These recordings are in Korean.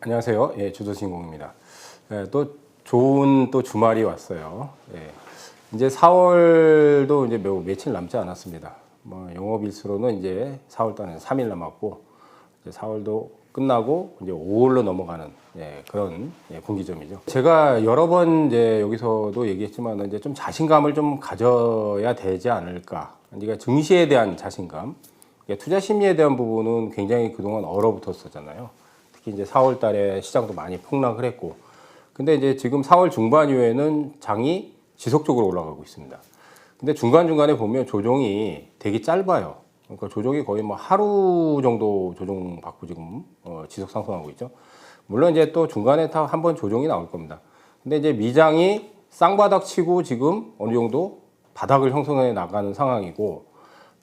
안녕하세요. 예, 주도신공입니다. 예, 또 좋은 또 주말이 왔어요. 예. 이제 4월도 이제 매우 며칠 남지 않았습니다. 뭐 영업일수로는 이제 4월 달에 3일 남았고 이제 4월도 끝나고 이제 5월로 넘어가는 예, 그런 예, 분기점이죠. 제가 여러 번 이제 여기서도 얘기했지만 이제 좀 자신감을 좀 가져야 되지 않을까. 그러니까 증시에 대한 자신감, 예, 투자 심리에 대한 부분은 굉장히 그동안 얼어붙었었잖아요. 특히 이제 4월 달에 시장도 많이 폭락을 했고. 근데 이제 지금 4월 중반 이후에는 장이 지속적으로 올라가고 있습니다. 근데 중간중간에 보면 조정이 되게 짧아요. 그러니까 조정이 거의 뭐 하루 정도 조정 받고 지금 어, 지속 상승하고 있죠. 물론 이제 또 중간에 다 한 번 조정이 나올 겁니다. 근데 이제 미장이 쌍바닥 치고 지금 어느 정도 바닥을 형성해 나가는 상황이고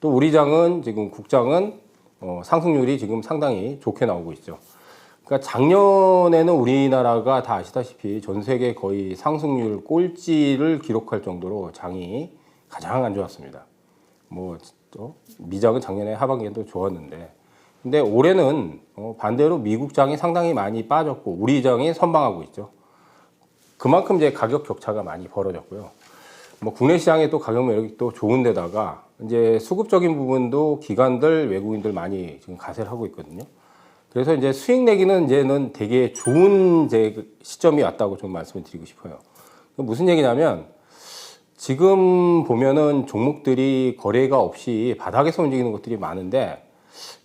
또 우리 장은 지금 국장은 어, 상승률이 지금 상당히 좋게 나오고 있죠. 그러니까 작년에는 우리나라가 다 아시다시피 전 세계 거의 상승률 꼴찌를 기록할 정도로 장이 가장 안 좋았습니다. 뭐 어, 미장은 작년에 하반기에도 좋았는데 근데 올해는 어, 반대로 미국 장이 상당히 많이 빠졌고 우리 장이 선방하고 있죠. 그만큼 이제 가격 격차가 많이 벌어졌고요. 뭐 국내 시장의 또 가격 매력이 또 좋은데다가 이제 수급적인 부분도 기관들 외국인들 많이 지금 가세를 하고 있거든요. 그래서 이제 수익 내기는 이제는 되게 좋은 이제 시점이 왔다고 좀 말씀을 드리고 싶어요. 무슨 얘기냐면 지금 보면은 종목들이 거래가 없이 바닥에서 움직이는 것들이 많은데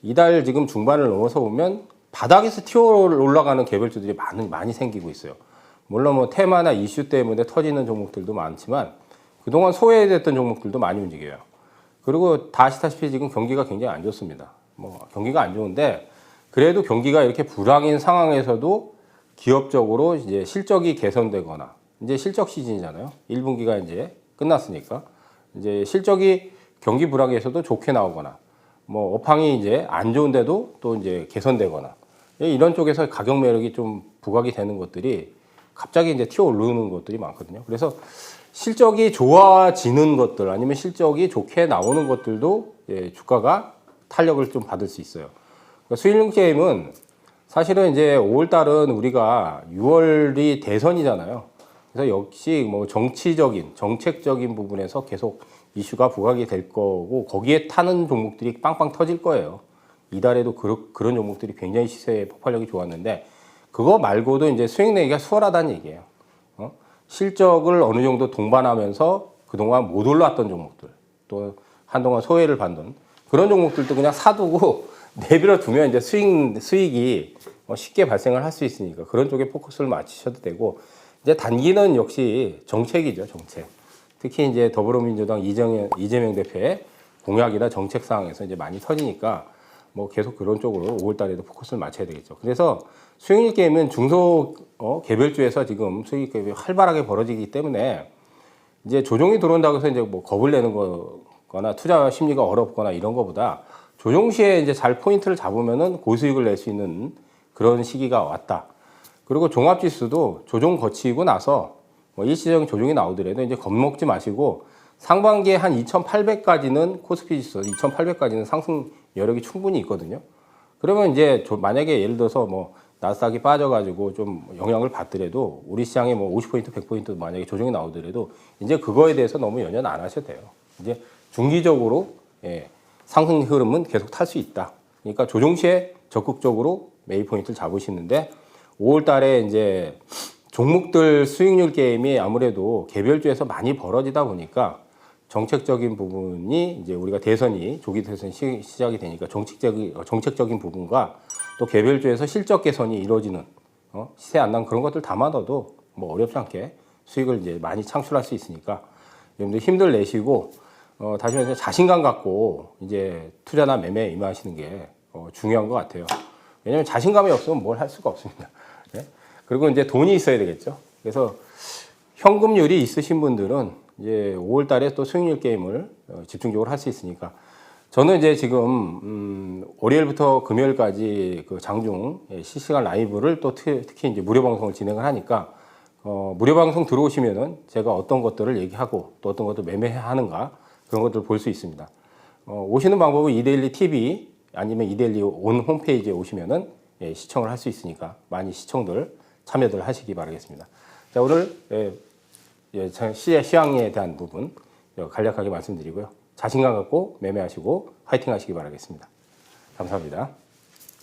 이달 지금 중반을 넘어서 보면 바닥에서 튀어 올라가는 개별주들이 많이, 많이 생기고 있어요. 물론 뭐 테마나 이슈 때문에 터지는 종목들도 많지만 그동안 소외됐던 종목들도 많이 움직여요. 그리고 다 아시다시피 지금 경기가 굉장히 안 좋습니다. 뭐 경기가 안 좋은데 그래도 경기가 이렇게 불황인 상황에서도 기업적으로 이제 실적이 개선되거나 이제 실적 시즌이잖아요. 1분기가 이제 끝났으니까 이제 실적이 경기 불황에서도 좋게 나오거나 뭐 업황이 이제 안 좋은데도 또 이제 개선되거나 이런 쪽에서 가격 매력이 좀 부각이 되는 것들이 갑자기 이제 튀어 오르는 것들이 많거든요. 그래서 실적이 좋아지는 것들 아니면 실적이 좋게 나오는 것들도 예, 주가가 탄력을 좀 받을 수 있어요. 그러니까 수익률 게임은 사실은 이제 5월 달은 우리가 6월이 대선이잖아요. 그래서 역시 뭐 정치적인 정책적인 부분에서 계속 이슈가 부각이 될 거고 거기에 타는 종목들이 빵빵 터질 거예요. 이달에도 그런 그런 종목들이 굉장히 시세 폭발력이 좋았는데 그거 말고도 이제 수익 내기가 수월하다는 얘기예요. 어? 실적을 어느 정도 동반하면서 그동안 못 올랐던 종목들 또 한동안 소외를 받는 그런 종목들도 그냥 사두고 내버려 두면 이제 수익 수익이 뭐 쉽게 발생을 할 수 있으니까 그런 쪽에 포커스를 맞추셔도 되고 이제 단기는 역시 정책이죠 정책. 특히 이제 더불어민주당 이정현, 이재명 대표의 공약이나 정책 사항에서 이제 많이 터지니까 뭐 계속 그런 쪽으로 5월 달에도 포커스를 맞춰야 되겠죠. 그래서 수익률 게임은 중소 어, 개별주에서 지금 수익 게임이 활발하게 벌어지기 때문에 이제 조정이 들어온다고 해서 이제 뭐 겁을 내는 거거나 투자 심리가 어렵거나 이런 거보다 조정 시에 이제 잘 포인트를 잡으면은 고수익을 낼 수 있는 그런 시기가 왔다. 그리고 종합지수도 조정 거치고 나서 뭐 일시적인 조정이 나오더라도 이제 겁먹지 마시고 상반기에 한 2,800까지는 코스피 지수 2,800까지는 상승 여력이 충분히 있거든요. 그러면 이제 만약에 예를 들어서 뭐 나스닥이 빠져가지고 좀 영향을 받더라도 우리 시장에 뭐 50포인트, 100포인트 만약에 조정이 나오더라도 이제 그거에 대해서 너무 연연 안 하셔도 돼요. 이제 중기적으로 예, 상승 흐름은 계속 탈 수 있다. 그러니까 조정 시에 적극적으로 매입 포인트를 잡으시는데 5월 달에 이제 종목들 수익률 게임이 아무래도 개별주에서 많이 벌어지다 보니까 정책적인 부분이 이제 우리가 대선이 조기 대선이 시, 시작이 되니까 정책적인 어, 정책적인 부분과 또 개별주에서 실적 개선이 이루어지는 어? 시세 안난 그런 것들 담아둬도 뭐 어렵지 않게 수익을 이제 많이 창출할 수 있으니까 여러분들 힘들 내시고 어, 다시 말해서 자신감 갖고 이제 투자나 매매에 임하시는 게 어, 중요한 것 같아요. 왜냐하면 자신감이 없으면 뭘 할 수가 없습니다. 네? 그리고 이제 돈이 있어야 되겠죠. 그래서 현금률이 있으신 분들은 이제 5월 달에 또 수익률 게임을 어, 집중적으로 할 수 있으니까 저는 이제 지금 음, 월요일부터 금요일까지 그 장중 예, 실시간 라이브를 또 특히, 이제 무료 방송을 진행을 하니까 어, 무료 방송 들어오시면은 제가 어떤 것들을 얘기하고 또 어떤 것들 매매하는가 그런 것들을 볼수 있습니다. 어, 오시는 방법은 이데일리 TV 아니면 이데일리 온 홈페이지에 오시면은 예, 시청을 할 수 있으니까 많이 시청들 참여들 하시기 바라겠습니다. 자 오늘 예, 예, 참 시, 시황에 대한 부분 예, 간략하게 말씀드리고요. 자신감 갖고 매매하시고 화이팅 하시기 바라겠습니다. 감사합니다.